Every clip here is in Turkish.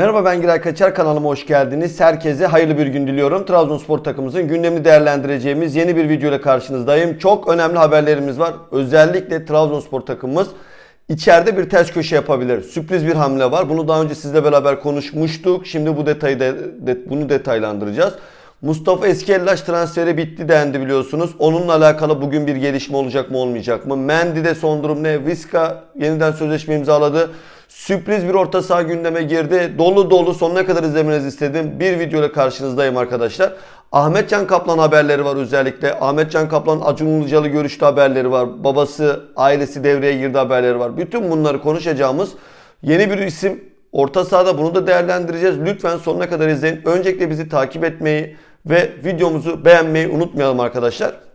Merhaba ben Giray Kaçar kanalıma hoş geldiniz. Herkese hayırlı bir gün diliyorum. Trabzonspor takımımızın gündemini değerlendireceğimiz yeni bir video ile karşınızdayım. Çok önemli haberlerimiz var. Özellikle Trabzonspor takımımız içeride bir ters köşe yapabilir. Sürpriz bir hamle var. Bunu daha önce sizle beraber konuşmuştuk. Şimdi bu detayı de, de- bunu detaylandıracağız. Mustafa Eskellaş transferi bitti dendi biliyorsunuz. Onunla alakalı bugün bir gelişme olacak mı olmayacak mı? Mendy'de son durum ne? Viska yeniden sözleşme imzaladı. Sürpriz bir orta saha gündeme girdi. Dolu dolu sonuna kadar izlemenizi istedim. Bir video ile karşınızdayım arkadaşlar. Ahmet Can Kaplan haberleri var özellikle. Ahmet Can Kaplan Acun Ilıcalı görüştü haberleri var. Babası, ailesi devreye girdi haberleri var. Bütün bunları konuşacağımız yeni bir isim orta sahada bunu da değerlendireceğiz. Lütfen sonuna kadar izleyin. Öncelikle bizi takip etmeyi ve videomuzu beğenmeyi unutmayalım arkadaşlar.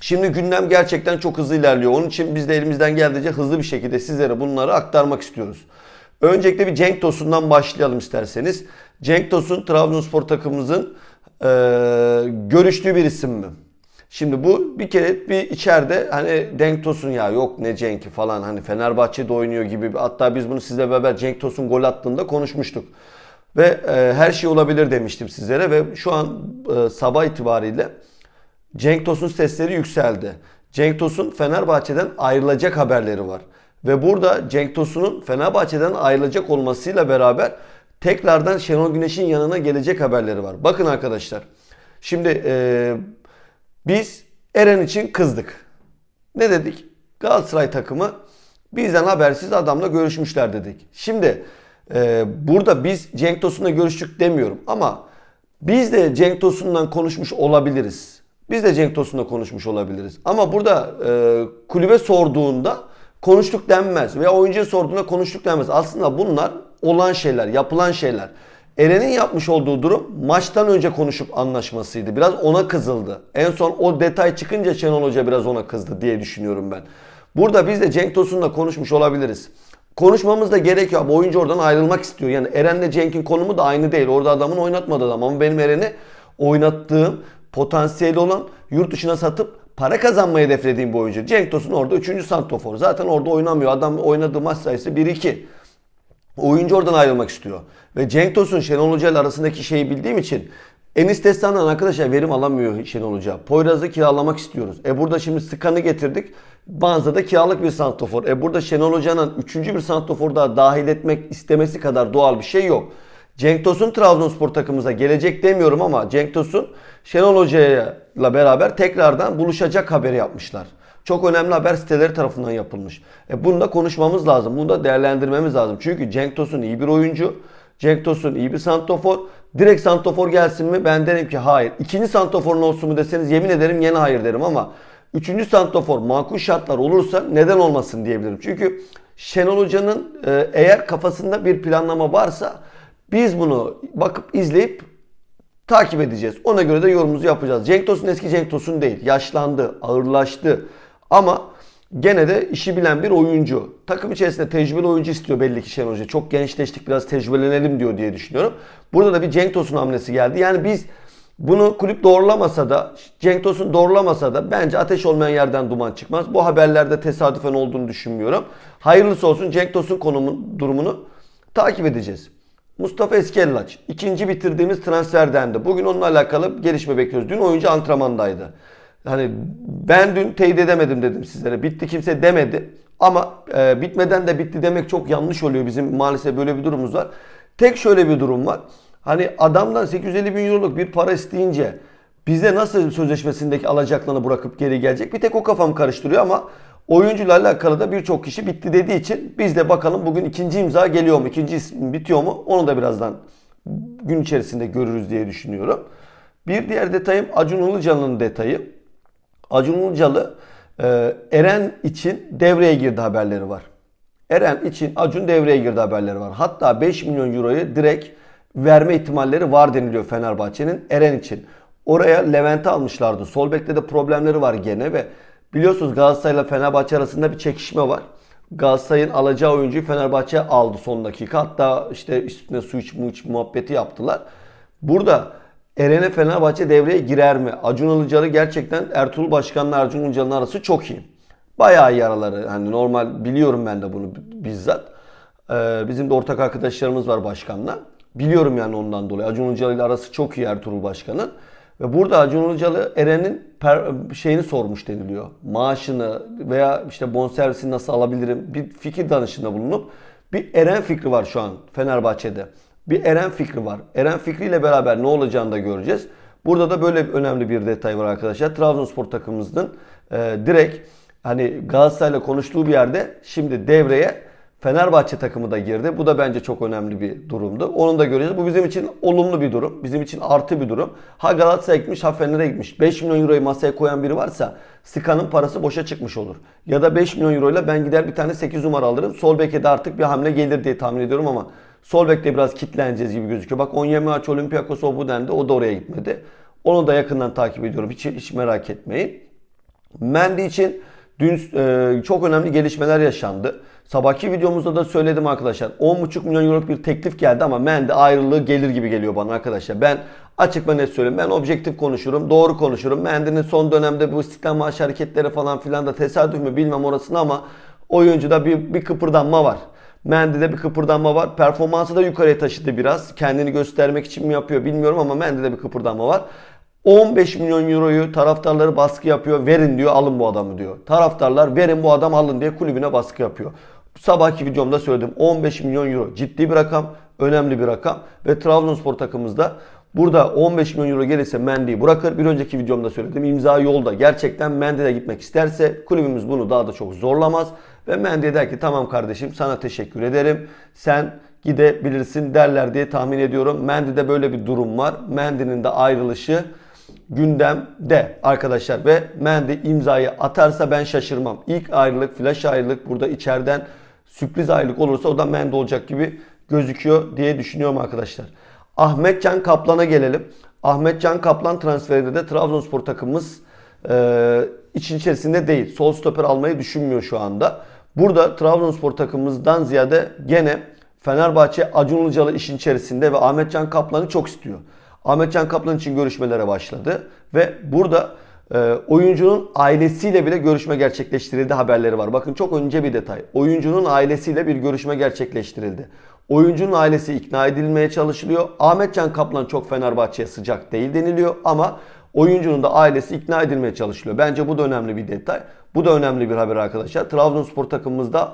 Şimdi gündem gerçekten çok hızlı ilerliyor. Onun için biz de elimizden geldiğince hızlı bir şekilde sizlere bunları aktarmak istiyoruz. Öncelikle bir Cenk Tosun'dan başlayalım isterseniz. Cenk Tosun Trabzonspor takımımızın eee, görüştüğü bir isim mi? Şimdi bu bir kere bir içeride hani Cenk Tosun ya yok ne Cenk'i falan hani Fenerbahçe'de oynuyor gibi. Hatta biz bunu sizle beraber Cenk Tosun gol attığında konuşmuştuk. Ve e, her şey olabilir demiştim sizlere ve şu an e, sabah itibariyle Cenk Tosun sesleri yükseldi. Cenk Tosun Fenerbahçe'den ayrılacak haberleri var. Ve burada Cenk Tosun'un Fenerbahçe'den ayrılacak olmasıyla beraber tekrardan Şenol Güneş'in yanına gelecek haberleri var. Bakın arkadaşlar. Şimdi e, biz Eren için kızdık. Ne dedik? Galatasaray takımı bizden habersiz adamla görüşmüşler dedik. Şimdi e, burada biz Cenk Tosun'la görüştük demiyorum ama biz de Cenk Tosun'la konuşmuş olabiliriz. Biz de Cenk Tosun'la konuşmuş olabiliriz. Ama burada e, kulübe sorduğunda konuştuk denmez veya oyuncuya sorduğunda konuştuk denmez. Aslında bunlar olan şeyler, yapılan şeyler. Eren'in yapmış olduğu durum maçtan önce konuşup anlaşmasıydı. Biraz ona kızıldı. En son o detay çıkınca Şenol Hoca biraz ona kızdı diye düşünüyorum ben. Burada biz de Cenk Tosun'la konuşmuş olabiliriz. Konuşmamız da gerekiyor abi. Oyuncu oradan ayrılmak istiyor. Yani Eren'le Cenk'in konumu da aynı değil. Orada adamın oynatmadı adam. Ama benim Eren'i oynattığım, potansiyeli olan yurt dışına satıp para kazanmayı hedeflediğim bir oyuncu. Cenk Tosun orada 3. santrofor. Zaten orada oynamıyor. Adam oynadığı maç sayısı 1-2. Oyuncu oradan ayrılmak istiyor. Ve Cenk Tosun Şenol Hoca ile arasındaki şeyi bildiğim için Enis Destan'dan arkadaşlar verim alamıyor Şenol Hoca. Poyraz'ı kiralamak istiyoruz. E burada şimdi Sıkan'ı getirdik. Banza'da kiralık bir santrofor. E burada Şenol Hoca'nın üçüncü bir santrofor daha dahil etmek istemesi kadar doğal bir şey yok. Cenk Tosun Trabzonspor takımımıza gelecek demiyorum ama Cenk Tosun Şenol Hoca'yla beraber tekrardan buluşacak haberi yapmışlar. Çok önemli haber siteleri tarafından yapılmış. E bunu da konuşmamız lazım. Bunu da değerlendirmemiz lazım. Çünkü Cenk Tosun iyi bir oyuncu. Cenk Tosun iyi bir santofor. Direkt santofor gelsin mi? Ben derim ki hayır. İkinci santoforun olsun mu deseniz yemin ederim yine hayır derim ama üçüncü santofor makul şartlar olursa neden olmasın diyebilirim. Çünkü Şenol Hoca'nın e, eğer kafasında bir planlama varsa biz bunu bakıp izleyip takip edeceğiz. Ona göre de yorumumuzu yapacağız. Cenk Tosun eski Cenk Tosun değil. Yaşlandı, ağırlaştı. Ama gene de işi bilen bir oyuncu. Takım içerisinde tecrübeli oyuncu istiyor belli ki Şenol Hoca. Çok gençleştik biraz tecrübelenelim diyor diye düşünüyorum. Burada da bir Cenk Tosun hamlesi geldi. Yani biz bunu kulüp doğrulamasa da, Cenk Tosun doğrulamasa da bence ateş olmayan yerden duman çıkmaz. Bu haberlerde tesadüfen olduğunu düşünmüyorum. Hayırlısı olsun Cenk Tosun konumun durumunu takip edeceğiz. Mustafa Eskellaç. ikinci bitirdiğimiz transferden de. Bugün onunla alakalı gelişme bekliyoruz. Dün oyuncu antrenmandaydı. Hani ben dün teyit edemedim dedim sizlere. Bitti kimse demedi. Ama e, bitmeden de bitti demek çok yanlış oluyor. Bizim maalesef böyle bir durumumuz var. Tek şöyle bir durum var. Hani adamdan 850 bin euroluk bir para isteyince bize nasıl sözleşmesindeki alacaklarını bırakıp geri gelecek? Bir tek o kafam karıştırıyor ama oyuncuyla alakalı da birçok kişi bitti dediği için biz de bakalım bugün ikinci imza geliyor mu? ikinci isim bitiyor mu? Onu da birazdan gün içerisinde görürüz diye düşünüyorum. Bir diğer detayım Acun Ilıcalı'nın detayı. Acun Ilıcalı e, Eren için devreye girdi haberleri var. Eren için Acun devreye girdi haberleri var. Hatta 5 milyon euroyu direkt verme ihtimalleri var deniliyor Fenerbahçe'nin Eren için. Oraya Levent'i almışlardı. Sol bekte de problemleri var gene ve biliyorsunuz Galatasaray ile Fenerbahçe arasında bir çekişme var. Galatasaray'ın alacağı oyuncuyu Fenerbahçe aldı son dakika. Hatta işte üstüne su iç mu iç muhabbeti yaptılar. Burada Eren'e Fenerbahçe devreye girer mi? Acun Ilıcalı gerçekten Ertuğrul Başkan'la Acun Ilıcalı'nın arası çok iyi. Bayağı iyi araları. Hani normal biliyorum ben de bunu bizzat. Ee, bizim de ortak arkadaşlarımız var başkanla. Biliyorum yani ondan dolayı. Acun Ilıcalı ile arası çok iyi Ertuğrul Başkan'ın. Ve burada Acun Ilıcalı Eren'in şeyini sormuş deniliyor. Maaşını veya işte bonservisini nasıl alabilirim bir fikir danışında bulunup bir Eren fikri var şu an Fenerbahçe'de. Bir Eren fikri var. Eren fikriyle beraber ne olacağını da göreceğiz. Burada da böyle önemli bir detay var arkadaşlar. Trabzonspor takımımızın e, direkt hani Galatasaray'la konuştuğu bir yerde şimdi devreye Fenerbahçe takımı da girdi. Bu da bence çok önemli bir durumdu. Onu da göreceğiz. Bu bizim için olumlu bir durum. Bizim için artı bir durum. Ha Galatasaray'a gitmiş ha Fener'e gitmiş. 5 milyon euroyu masaya koyan biri varsa Sika'nın parası boşa çıkmış olur. Ya da 5 milyon euroyla ben gider bir tane 8 numara alırım. Sol de artık bir hamle gelir diye tahmin ediyorum ama sol bekte biraz kitleneceğiz gibi gözüküyor. Bak Onyemaç Olympiakos o bu dendi. O da oraya gitmedi. Onu da yakından takip ediyorum. Hiç, hiç merak etmeyin. Mendy için dün e, çok önemli gelişmeler yaşandı. Sabahki videomuzda da söyledim arkadaşlar. 10,5 milyon euroluk bir teklif geldi ama Mendy ayrılığı gelir gibi geliyor bana arkadaşlar. Ben açık ve net söyleyeyim. Ben objektif konuşurum. Doğru konuşurum. Mendy'nin son dönemde bu istiklal maaşı hareketleri falan filan da tesadüf mü bilmem orasını ama oyuncuda bir, bir kıpırdanma var. Mendy'de bir kıpırdanma var. Performansı da yukarıya taşıdı biraz. Kendini göstermek için mi yapıyor bilmiyorum ama Mendy'de bir kıpırdanma var. 15 milyon euroyu taraftarları baskı yapıyor. Verin diyor alın bu adamı diyor. Taraftarlar verin bu adam alın diye kulübüne baskı yapıyor. Sabahki videomda söyledim 15 milyon euro ciddi bir rakam. Önemli bir rakam. Ve Trabzonspor takımımızda burada 15 milyon euro gelirse Mendy'yi bırakır. Bir önceki videomda söyledim imza yolda. Gerçekten Mendy'de gitmek isterse kulübümüz bunu daha da çok zorlamaz. Ve Mendy der ki tamam kardeşim sana teşekkür ederim. Sen gidebilirsin derler diye tahmin ediyorum. Mendy'de böyle bir durum var. Mendy'nin de ayrılışı gündemde arkadaşlar ve Mendy imzayı atarsa ben şaşırmam. İlk ayrılık, flash ayrılık burada içeriden sürpriz ayrılık olursa o da Mendy olacak gibi gözüküyor diye düşünüyorum arkadaşlar. Ahmet Can Kaplan'a gelelim. Ahmet Can Kaplan transferinde de Trabzonspor takımımız e, için içerisinde değil. Sol stoper almayı düşünmüyor şu anda. Burada Trabzonspor takımımızdan ziyade gene Fenerbahçe Acun Ilıcalı işin içerisinde ve Ahmet Can Kaplan'ı çok istiyor. Ahmet Can Kaplan için görüşmelere başladı ve burada e, oyuncunun ailesiyle bile görüşme gerçekleştirildi haberleri var. Bakın çok önce bir detay. Oyuncunun ailesiyle bir görüşme gerçekleştirildi. Oyuncunun ailesi ikna edilmeye çalışılıyor. Ahmet Can Kaplan çok Fenerbahçe'ye sıcak değil deniliyor ama oyuncunun da ailesi ikna edilmeye çalışılıyor. Bence bu da önemli bir detay. Bu da önemli bir haber arkadaşlar. Trabzonspor takımımızda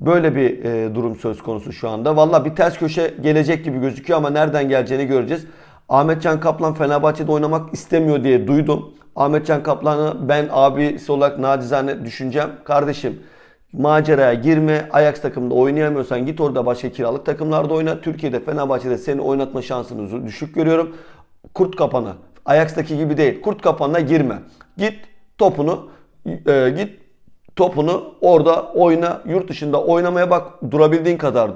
Böyle bir e, durum söz konusu şu anda. Valla bir ters köşe gelecek gibi gözüküyor ama nereden geleceğini göreceğiz. Ahmetcan Kaplan Fenerbahçe'de oynamak istemiyor diye duydum. Ahmetcan Kaplan'ı ben abisi olarak nacizane düşüneceğim. Kardeşim maceraya girme. Ajax takımında oynayamıyorsan git orada başka kiralık takımlarda oyna. Türkiye'de Fenerbahçe'de seni oynatma şansını düşük görüyorum. Kurt kapana. Ajax'taki gibi değil. Kurt kapanına girme. Git topunu e, git topunu orada oyna. Yurt dışında oynamaya bak. Durabildiğin kadar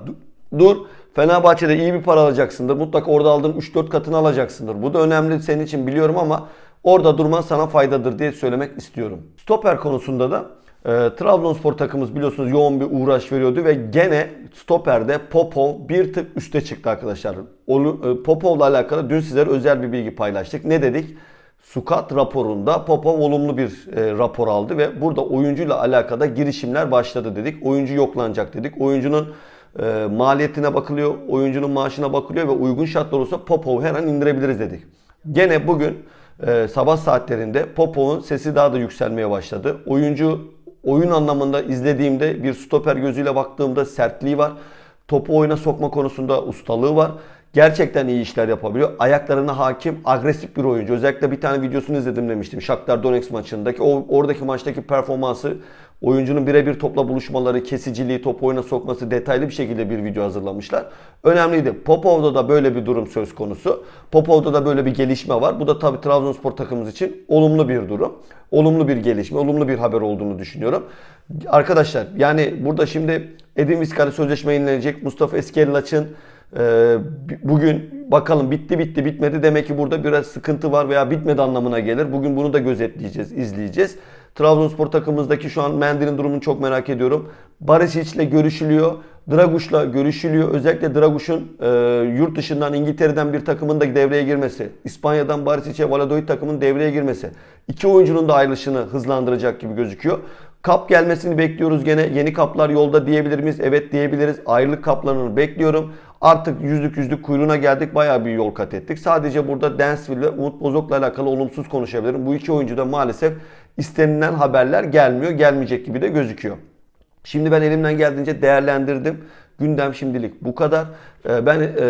dur. Fenerbahçe'de iyi bir para alacaksındır. Mutlaka orada aldığın 3-4 katını alacaksındır. Bu da önemli senin için biliyorum ama orada durman sana faydadır diye söylemek istiyorum. Stoper konusunda da e, Trabzonspor takımımız biliyorsunuz yoğun bir uğraş veriyordu ve gene stoperde Popov bir tık üste çıktı arkadaşlar. Onu, e, Popov'la alakalı dün sizlere özel bir bilgi paylaştık. Ne dedik? Sukat raporunda Popov olumlu bir e, rapor aldı ve burada oyuncuyla alakada girişimler başladı dedik. Oyuncu yoklanacak dedik. Oyuncunun e, maliyetine bakılıyor, oyuncunun maaşına bakılıyor ve uygun şartlar olursa Popov'u her an indirebiliriz dedik. Gene bugün e, sabah saatlerinde Popov'un sesi daha da yükselmeye başladı. Oyuncu oyun anlamında izlediğimde bir stoper gözüyle baktığımda sertliği var. Topu oyuna sokma konusunda ustalığı var. Gerçekten iyi işler yapabiliyor. Ayaklarına hakim, agresif bir oyuncu. Özellikle bir tane videosunu izledim demiştim. Shakhtar Donetsk maçındaki. O, oradaki maçtaki performansı Oyuncunun birebir topla buluşmaları, kesiciliği, top oyuna sokması detaylı bir şekilde bir video hazırlamışlar. Önemliydi. Popov'da da böyle bir durum söz konusu. Popov'da da böyle bir gelişme var. Bu da tabii Trabzonspor takımımız için olumlu bir durum. Olumlu bir gelişme, olumlu bir haber olduğunu düşünüyorum. Arkadaşlar yani burada şimdi Edin Viskari sözleşme yenilenecek. Mustafa Eskellaç'ın e, bugün bakalım bitti bitti bitmedi demek ki burada biraz sıkıntı var veya bitmedi anlamına gelir. Bugün bunu da gözetleyeceğiz, izleyeceğiz. Trabzonspor takımımızdaki şu an Mendy'nin durumunu çok merak ediyorum. Barisic ile görüşülüyor. Draguş'la görüşülüyor. Özellikle Draguş'un e, yurt dışından İngiltere'den bir takımın da devreye girmesi. İspanya'dan Barisic'e Valladolid takımın devreye girmesi. İki oyuncunun da ayrılışını hızlandıracak gibi gözüküyor. Kap gelmesini bekliyoruz gene. Yeni kaplar yolda diyebilir miyiz? Evet diyebiliriz. Ayrılık kaplarını bekliyorum. Artık yüzlük yüzlük kuyruğuna geldik. Bayağı bir yol kat ettik. Sadece burada Dansville ve Umut Bozok'la alakalı olumsuz konuşabilirim. Bu iki oyuncu da maalesef istenilen haberler gelmiyor. Gelmeyecek gibi de gözüküyor. Şimdi ben elimden geldiğince değerlendirdim. Gündem şimdilik bu kadar. Ee, Ben e,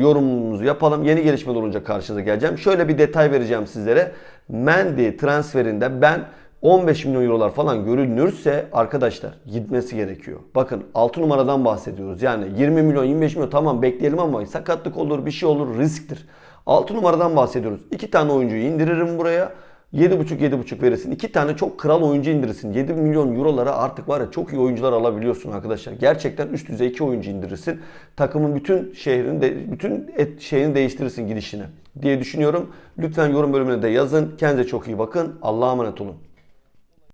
yorumumuzu yapalım. Yeni gelişmeler olunca karşınıza geleceğim. Şöyle bir detay vereceğim sizlere. Mendy transferinde ben 15 milyon eurolar falan görünürse arkadaşlar gitmesi gerekiyor. Bakın 6 numaradan bahsediyoruz. Yani 20 milyon 25 milyon tamam bekleyelim ama sakatlık olur bir şey olur risktir. 6 numaradan bahsediyoruz. 2 tane oyuncuyu indiririm buraya. 7.5-7.5 verirsin. İki tane çok kral oyuncu indirirsin. 7 milyon eurolara artık var ya çok iyi oyuncular alabiliyorsun arkadaşlar. Gerçekten üst düzey iki oyuncu indirirsin. Takımın bütün şehrini de bütün et şeyini değiştirirsin gidişini diye düşünüyorum. Lütfen yorum bölümüne de yazın. Kendinize çok iyi bakın. Allah'a emanet olun.